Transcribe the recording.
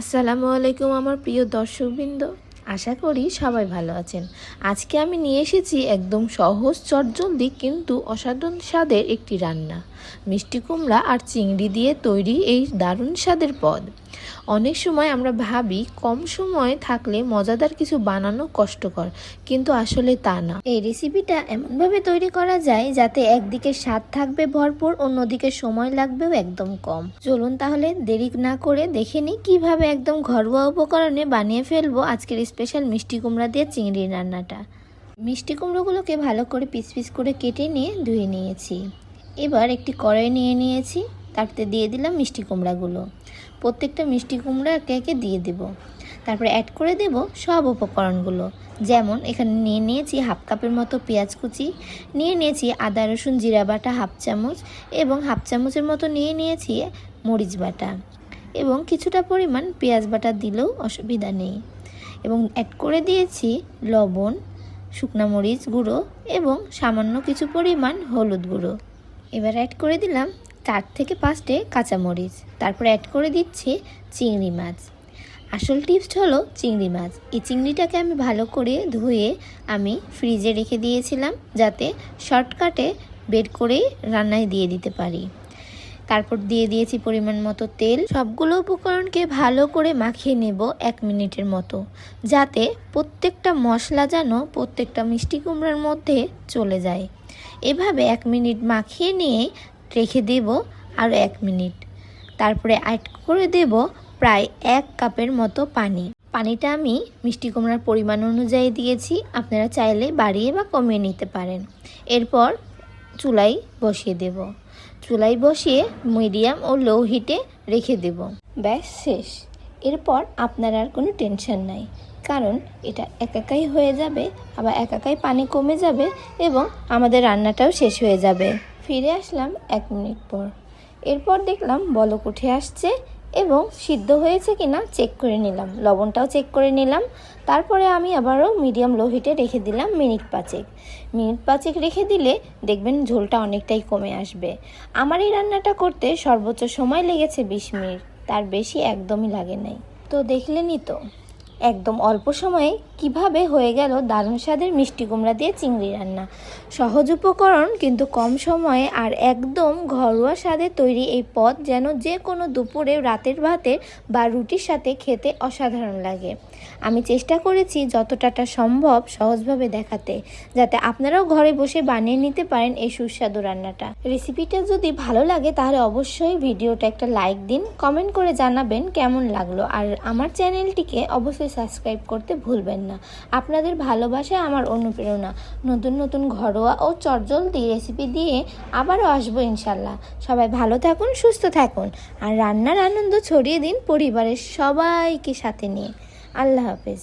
আসসালামু আলাইকুম আমার প্রিয় দর্শকবৃন্দ। আশা করি সবাই ভালো আছেন। আজকে আমি নিয়ে এসেছি একদম সহজ, চটজলদি কিন্তু অসাধারণ স্বাদের একটি রান্না। মিষ্টি কুমড়া আর চিংড়ি দিয়ে তৈরি এই দারুণ স্বাদের পদ। অনেক সময় আমরা ভাবি, কম সময় থাকলে মজাদার কিছু বানানো কষ্টকর, কিন্তু আসলে তা না। এই রেসিপিটা এমনভাবে তৈরি করা যায় যাতে একদিকে স্বাদ থাকবে ভরপুর, অন্যদিকে সময় লাগবেও একদম কম। চলুন তাহলে দেরি না করে দেখে নিই কীভাবে একদম ঘরোয়া উপকরণে বানিয়ে ফেলব আজকের স্পেশাল মিষ্টি কুমড়া দিয়ে চিংড়ি রান্নাটা। মিষ্টি কুমড়োগুলোকে ভালো করে পিস পিস করে কেটে নিয়ে ধুয়ে নিয়েছি। এবার একটি কড়াই নিয়ে নিয়েছি। তারপরে দিয়ে দিলাম মিষ্টি কুমড়াগুলো। প্রত্যেকটা মিষ্টি কুমড়া একে একে দিয়ে দেব। তারপরে অ্যাড করে দেব সব উপকরণগুলো। যেমন এখানে নিয়ে নিয়েছি হাফ কাপের মতো পেঁয়াজ কুচি, নিয়ে নিয়েছি আদা, রসুন, জিরা বাটা হাফ চামচ এবং হাফ চামচের মতো নিয়ে নিয়েছি মরিচ বাটা। এবং কিছুটা পরিমাণ পেঁয়াজ বাটা দিলেও অসুবিধা নেই। এবং অ্যাড করে দিয়েছি লবণ, শুকনা মরিচ গুঁড়ো এবং সামান্য কিছু পরিমাণ হলুদ গুঁড়ো। এবার অ্যাড করে দিলাম চার থেকে পাঁচটে কাঁচামরিচ। তারপর অ্যাড করে দিচ্ছি চিংড়ি মাছ। আসল টিপস হলো চিংড়ি মাছ। এই চিংড়িটাকে আমি ভালো করে ধুয়ে আমি ফ্রিজে রেখে দিয়েছিলাম যাতে শর্টকাটে বের করেই রান্নায় দিয়ে দিতে পারি। তারপর দিয়ে দিয়েছি পরিমাণ মতো তেল। সবগুলো উপকরণকে ভালো করে মাখিয়ে নেব এক মিনিটের মতো, যাতে প্রত্যেকটা মশলা যেন প্রত্যেকটা মিষ্টি কুমড়ার মধ্যে চলে যায়। এভাবে এক মিনিট মাখিয়ে নিয়ে রেখে দেব আরও এক মিনিট। তারপরে অ্যাড করে দেব প্রায় এক কাপের মতো পানি। পানিটা আমি মিষ্টি কুমড়ার পরিমাণ অনুযায়ী দিয়েছি, আপনারা চাইলে বাড়িয়ে বা কমিয়ে নিতে পারেন। এরপর চুলাই বসিয়ে দেব। চুলাই বসিয়ে মিডিয়াম ও লো হিটে রেখে দেব। ব্যাস, শেষ। এরপর আপনার আর কোনো টেনশন নাই, কারণ এটা একাকাই হয়ে যাবে, আবার একাকাই পানি কমে যাবে এবং আমাদের রান্নাটাও শেষ হয়ে যাবে। ফিরে আসলাম এক মিনিট পর। এরপর দেখলাম বলক উঠে আসছে এবং সিদ্ধ হয়েছে কিনা চেক করে নিলাম। লবণটাও চেক করে নিলাম। তারপরে আমি আবারও মিডিয়াম লো হিটে রেখে দিলাম মিনিট পাঁচেক। মিনিট পাঁচেক রেখে দিলে দেখবেন ঝোলটা অনেকটাই কমে আসবে। আমার এই রান্নাটা করতে সর্বোচ্চ সময় লেগেছে বিশ মিনিট। তার বেশি একদমই লাগে নাই। তো দেখলেনই তো। একদম অল্প সময়ে কীভাবে হয়ে গেল দারুণ স্বাদের মিষ্টি কুমড়া দিয়ে চিংড়ি রান্না। সহজ উপকরণ, কিন্তু কম সময়ে আর একদম ঘরোয়া স্বাদে তৈরি এই পদ যেন যে কোনো দুপুরে রাতের ভাতে বা রুটির সাথে খেতে অসাধারণ লাগে। আমি চেষ্টা করেছি যতটাটা সম্ভব সহজভাবে দেখাতে, যাতে আপনারাও ঘরে বসে বানিয়ে নিতে পারেন এই সুস্বাদু রান্নাটা। রেসিপিটা যদি ভালো লাগে, তাহলে অবশ্যই ভিডিওটা একটা লাইক দিন, কমেন্ট করে জানাবেন কেমন লাগল। আর আমার চ্যানেলটিকে অবশ্যই সাবস্ক্রাইব করতে ভুলবেন না। আপনাদের ভালোবাসা আমার অনুপ্রেরণা। নতুন নতুন ঘরোয়া ও চটজলদি রেসিপি দিয়ে আবারও আসব ইনশাল্লাহ। সবাই ভালো থাকুন, সুস্থ থাকুন। আর রান্নার আনন্দ ছড়িয়ে দিন পরিবারের সবাইকে সাথে নিয়ে। আল্লাহ হাফেজ।